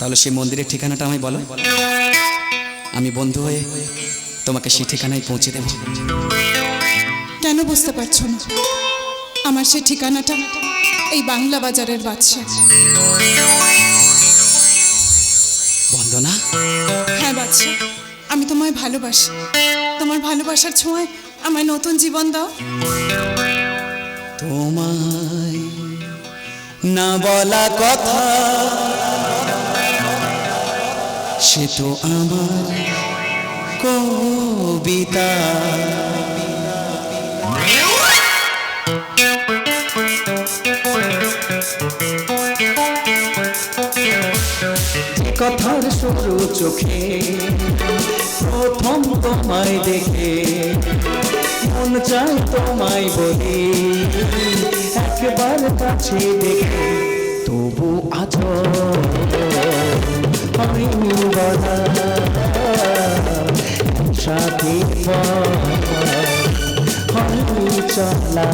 তাহলে সেই মন্দিরের ঠিকানাটা আমায় বলো। আমি বন্ধু হয়ে তোমাকে সেই ঠিকানায় পৌঁছে দেবো। কেন বুঝতে পারছ না? আমার সেই ঠিকানাটা এই বাংলা বাজারের বাদশা বন্দনা? হ্যাঁ বাদশা আমি তোমায় ভালোবাসি। তোমার ভালোবাসার ছোঁয়ায় আমায় নতুন জীবন দাও। তোমায় না বলা কথা সে তো আমার কবিতা। কথার সরু চোখে প্রথম তোমায় দেখে। মন চাই তোমায় বলি, একবার কাছে দেখে। তবু আজ আমি সাথী চলা।